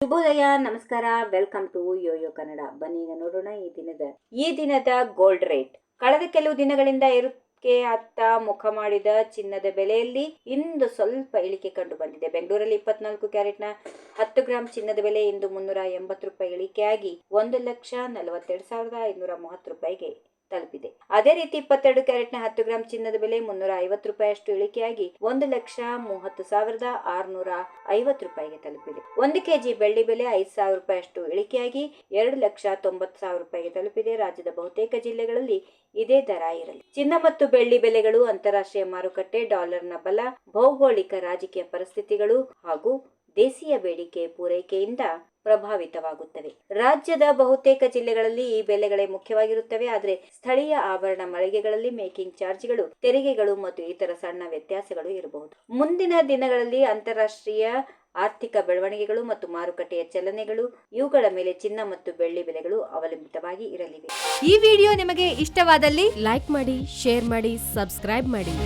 ಶುಭೋದಯ, ನಮಸ್ಕಾರ. Welcome to Yoyo Kannada ಬನ್ನಿ, ಈಗ ನೋಡೋಣ ಈ ದಿನದ ಈ ದಿನದ ಗೋಲ್ಡ್ ರೇಟ್ ಕಳೆದ ಕೆಲವು ದಿನಗಳಿಂದ ಏರುಕೆ ಅತ್ತ ಮುಖ ಮಾಡಿದ ಚಿನ್ನದ ಬೆಲೆಯಲ್ಲಿ ಇಂದು ಸ್ವಲ್ಪ ಇಳಿಕೆ ಕಂಡು ಬಂದಿದೆ. ಬೆಂಗಳೂರಲ್ಲಿ ಇಪ್ಪತ್ನಾಲ್ಕು ಕ್ಯಾರೆಟ್ನ ಹತ್ತು ಗ್ರಾಂ ಚಿನ್ನದ ಬೆಲೆ ಇಂದು ಮುನ್ನೂರ ಎಂಬತ್ತು ರೂಪಾಯಿ ಇಳಿಕೆಯಾಗಿ ಒಂದು ಲಕ್ಷ ನಲವತ್ತೆರಡು ಸಾವಿರದ ಐನೂರ ಮೂವತ್ತು ರೂಪಾಯಿಗೆ ತಲುಪಿದೆ. ಅದೇ ರೀತಿ ಇಪ್ಪತ್ತೆರಡು ಕ್ಯಾರೆಟ್ನ ಹತ್ತು ಗ್ರಾಂ ಚಿನ್ನದ ಬೆಲೆ ಮುನ್ನೂರ ಐವತ್ತು ರೂಪಾಯಿಯಷ್ಟು ಇಳಿಕೆಯಾಗಿ ಒಂದು ಲಕ್ಷ ಮೂವತ್ತು ಸಾವಿರದ ಆರುನೂರ ಐವತ್ತು ರೂಪಾಯಿಗೆ ತಲುಪಿದೆ. ಒಂದು ಕೆಜಿ ಬೆಳ್ಳಿ ಬೆಲೆ ಐದು ಸಾವಿರ ರೂಪಾಯಿಯಷ್ಟು ಇಳಿಕೆಯಾಗಿ ಎರಡು ಲಕ್ಷ ತೊಂಬತ್ತು ಸಾವಿರ ರೂಪಾಯಿಗೆ ತಲುಪಿದೆ. ರಾಜ್ಯದ ಬಹುತೇಕ ಜಿಲ್ಲೆಗಳಲ್ಲಿ ಇದೇ ದರ ಇರಲಿ. ಚಿನ್ನ ಮತ್ತು ಬೆಳ್ಳಿ ಬೆಲೆಗಳು ಅಂತಾರಾಷ್ಟ್ರೀಯ ಮಾರುಕಟ್ಟೆ ಡಾಲರ್ನ ಬಲ, ಭೌಗೋಳಿಕ ರಾಜಕೀಯ ಪರಿಸ್ಥಿತಿಗಳು ಹಾಗೂ ದೇಶೀಯ ಬೇಡಿಕೆ ಪೂರೈಕೆಯಿಂದ ಪ್ರಭಾವಿತವಾಗುತ್ತವೆ. ರಾಜ್ಯದ ಬಹುತೇಕ ಜಿಲ್ಲೆಗಳಲ್ಲಿ ಈ ಬೆಲೆಗಳೇ ಮುಖ್ಯವಾಗಿರುತ್ತವೆ. ಆದರೆ ಸ್ಥಳೀಯ ಆಭರಣ ಮಳಿಗೆಗಳಲ್ಲಿ ಮೇಕಿಂಗ್ ಚಾರ್ಜ್ಗಳು, ತೆರಿಗೆಗಳು ಮತ್ತು ಇತರ ಸಣ್ಣ ವ್ಯತ್ಯಾಸಗಳು ಇರಬಹುದು. ಮುಂದಿನ ದಿನಗಳಲ್ಲಿ ಅಂತಾರಾಷ್ಟ್ರೀಯ ಆರ್ಥಿಕ ಬೆಳವಣಿಗೆಗಳು ಮತ್ತು ಮಾರುಕಟ್ಟೆಯ ಚಲನೆಗಳು, ಇವುಗಳ ಮೇಲೆ ಚಿನ್ನ ಮತ್ತು ಬೆಳ್ಳಿ ಬೆಲೆಗಳು ಅವಲಂಬಿತವಾಗಿ ಇರಲಿವೆ. ಈ ವಿಡಿಯೋ ನಿಮಗೆ ಇಷ್ಟವಾದಲ್ಲಿ ಲೈಕ್ ಮಾಡಿ, ಶೇರ್ ಮಾಡಿ, ಸಬ್ಸ್ಕ್ರೈಬ್ ಮಾಡಿ.